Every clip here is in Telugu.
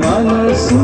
ಮನಸ್ಸು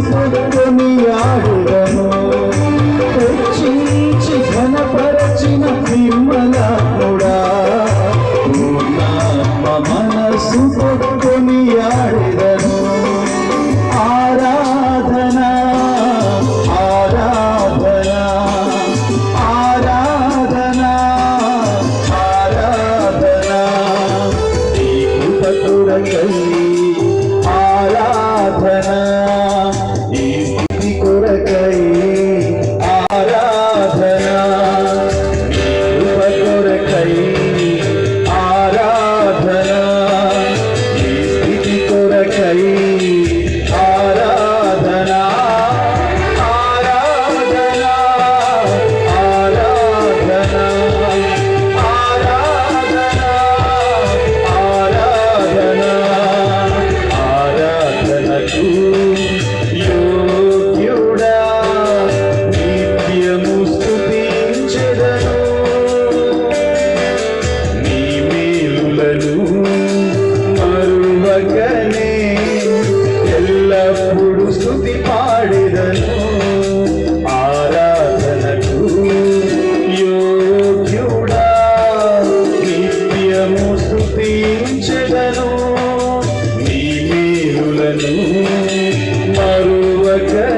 స్థుతి పాడెదను. ఆరాధనకు యోగ్యుడా. నిత్యము స్థుతించెదను. నీ మేలులను మరువకను